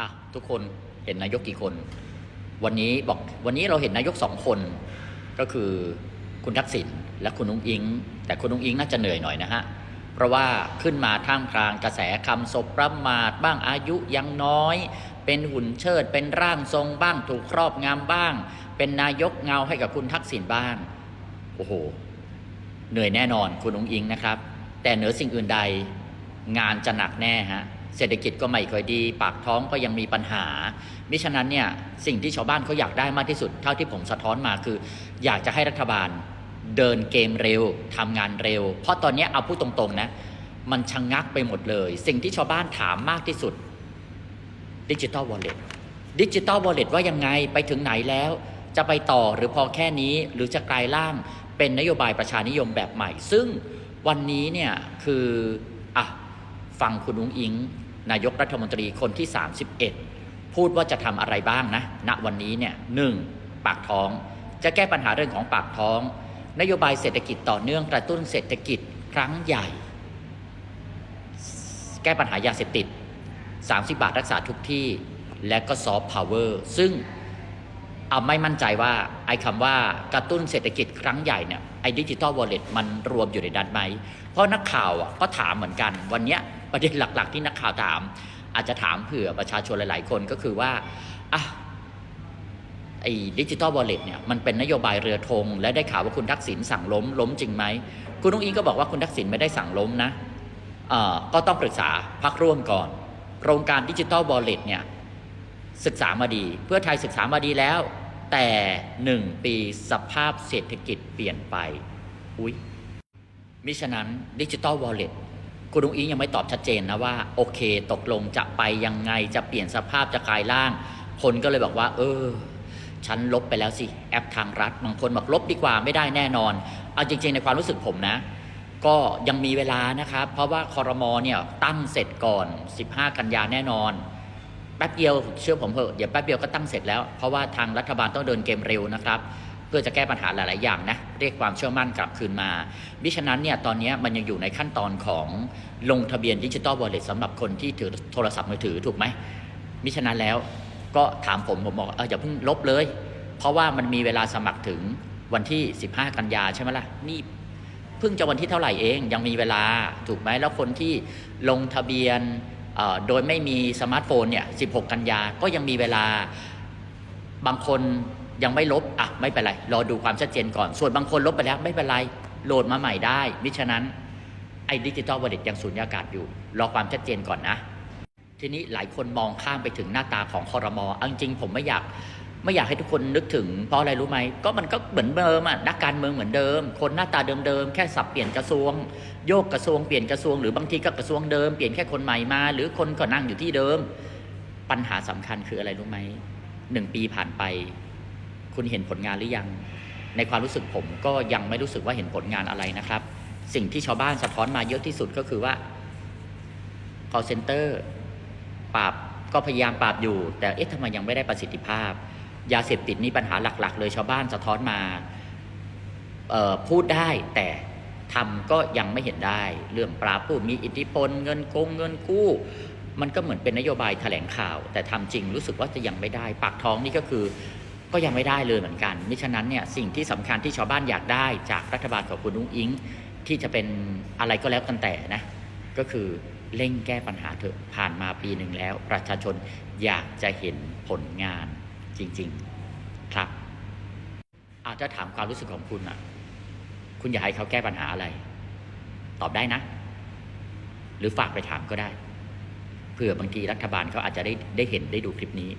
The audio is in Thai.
อะทุกคนเห็นนายกกี่คน วันนี้บอกวันนี้เราเห็นนายกสองคน ก็คือคุณทักษิณและคุณนุ้งอิง แต่คุณนุ้งอิงน่าจะเหนื่อยหน่อยนะฮะเพราะว่าขึ้นมาท่ามกลางกระแสคำศพประมาทบ้างอายุยังน้อย เป็นหุ่นเชิด เป็นร่างทรงบ้างถูกครอบงำบ้าง เป็นนายกเงาให้กับคุณทักษิณบ้างโอ้โหเหนื่อยแน่นอนคุณองอิงนะครับ แต่เหนือสิ่งอื่นใดงานจะหนักแน่ฮะ เศรษฐกิจก็ไม่ค่อยดี ปากท้องก็ยังมีปัญหา มิฉะนั้นเนี่ยสิ่งที่ชาวบ้านเขาอยากได้มากที่สุด เท่าที่ผมสะท้อนมาคือ อยากจะให้รัฐบาลเดินเกมเร็วทำงานเร็ว เพราะตอนนี้เอาพูดตรงๆนะมันชะงงักไปหมดเลย สิ่งที่ชาวบ้านถามมากที่สุดดิจิ t a ลวอลเล็ตดิจิ t a ลวอลเล็ตว่ายังไงไปถึงไหนแล้ว จะไปต่อหรือพอแค่นี้หรือจะกลายร่างเป็นนโยบายประชานิยมแบบใหม่ ซึ่งวันนี้เนี่ยคืออะ ฟังคุณอุ้งอิง นายกรัฐมนตรีคนที่ 31 พูดว่าจะทำอะไรบ้างนะณวันนี้เนี่ยหนึ่งปากท้อง จะแก้ปัญหาเรื่องของปากท้อง นโยบายเศรษฐกิจต่อเนื่องกระตุ้นเศรษฐกิจครั้งใหญ่ แก้ปัญหายาเสพติด 30 บาทรักษาทุกที่ และก็ซอฟต์พาวเวอร์ซึ่งเอาไม่มั่นใจว่าไอ้คำว่ากระตุ้นเศรษฐกิจครั้งใหญ่เนี่ยไอ้ดิจิตอลวอลเล็ตมันรวมอยู่ในนั้นไหม เพราะนักข่าวก็ถามเหมือนกันวันเนี้ย ประเด็นหลัก ๆ ที่นักข่าวถาม อาจจะถามเผื่อประชาชนหลาย ๆ คนก็คือว่าอะไอ้ดิจิตอลวอลเล็ตเนี่ยมันเป็นนโยบายเรือธงและได้ข่าวว่าคุณทักษิณสั่งล้มล้มจริงไหมคุณนุ้งอิงก็บอกว่าคุณทักษิณไม่ได้สั่งล้มนะเอ่อก็ต้องปรึกษาพักร่วมก่อน โครงการดิจิ t a ลวอลเล็ตเนี่ยศึกษามาดี เพื่อไทยศึกษามาดีแล้ว แต่หนึ่งปีสภาพเศรษฐกิจเปลี่ยนไป อุ้ยมิฉะนั้นดิจิ t a ลวอลเล็ต คุณลุงอิงยังไม่ตอบชัดเจนนะว่าโอเค ตกลงจะไปยังไงจะเปลี่ยนสภาพจะกลายร่าง คนก็เลยบอกว่า เออ ฉันลบไปแล้วสิแอปทางรัฐบางคนบอกลบดีกว่าไม่ได้แน่นอน เอาจริง ๆ ในความรู้สึกผมนะ ก็ยังมีเวลานะครับ เพราะว่าคอรมอเนี่ยตั้งเสร็จก่อน 15 กันยาแน่นอนแป๊บเดียวเชื่อผมเถอะเดี๋ยวแป๊บเดียวก็ตั้งเสร็จแล้วเพราะว่าทางรัฐบาลต้องเดินเกมเร็วนะครับ พื่อจะแก้ปัญหาหลาย ๆ อย่างนะเรียกความเชื่อมั่นกลับคืนมามิฉะนั้นเนี่ยตอนนี้มันยังอยู่ในขั้นตอนของลงทะเบียนดิจิ t a ลวอลเล็ตสำหรับคนที่ถือโทรศัพท์มือถือถูกไหมมิฉะนั้นแล้วก็ถามผมผมบอกเอออย่าเพิ่งลบเลย เพราะว่ามันมีเวลาสมัครถึงวันที่ 15 กันยาใช่ไหมล่ะนี่เพิ่งจะวันที่เท่าไหร่เองยังมีเวลาถูกไหมแล้วคนที่ลงทะเบียนโดยไม่มีสมาร์ทโฟนเนี่ย 16 กันยาก็ยังมีเวลา บางคนยังไม่ลบ อะ ไม่เป็นไร รอดูความชัดเจนก่อน ส่วนบางคนลบไปแล้วไม่เป็นไร โหลดมาใหม่ได้ มิฉะนั้นไอ้ดิจิตอลวอลเล็ตยังสูญญากาศอยู่ รอความชัดเจนก่อนนะ ทีนี้หลายคนมองข้ามไปถึงหน้าตาของคอรมอเอาจริงผมไม่อยากไม่อยากให้ทุกคนนึกถึงเพราะอะไรรู้ไหมก็มันก็เหมือนเดิมอะนักการเมืองเหมือนเดิม คนหน้าตาเดิมๆแค่สับเปลี่ยนกระทรวง โยกกระทรวงเปลี่ยนกระทรวงหรือบางทีก็กระทรวงเดิมเปลี่ยนแค่คนใหม่มา หรือคนก็นั่งอยู่ที่เดิม ปัญหาสำคัญคืออะไรรู้ไหมหนึ่งปีผ่านไป คุณเห็นผลงานหรือยัง ในความรู้สึกผมก็ยังไม่รู้สึกว่าเห็นผลงานอะไรนะครับ สิ่งที่ชาวบ้านสะท้อนมาเยอะที่สุดก็คือว่า call center ปราบก็พยายามปราบอยู่ แต่เอ๊ะทำไมยังไม่ได้ประสิทธิภาพ ยาเสพติดนี่ปัญหาหลัก ๆ เลยชาวบ้านสะท้อนมาพูดได้แต่ทำก็ยังไม่เห็นได้ เรื่องปราบผู้มีอิทธิพลเงินโกงเงินกู้ มันก็เหมือนเป็นนโยบายแถลงข่าว แต่ทำจริงรู้สึกว่าจะยังไม่ได้ ปากท้องนี่ก็คือ ก็ยังไม่ได้เลยเหมือนกัน มิฉะนั้นเนี่ยสิ่งที่สำคัญที่ชาวบ้านอยากได้จากรัฐบาลของคุณนุ้งอิง ที่จะเป็นอะไรก็แล้วกันแต่นะ ก็คือเร่งแก้ปัญหาเถอะผ่านมาปีหนึ่งแล้ว ประชาชนอยากจะเห็นผลงานจริง ๆ ครับ อาจจะถามความรู้สึกของคุณอะ คุณอยากให้เขาแก้ปัญหาอะไร ตอบได้นะ หรือฝากไปถามก็ได้เผื่อบางทีรัฐบาลเขาอาจจะได้ได้เห็นได้ดูคลิปนี้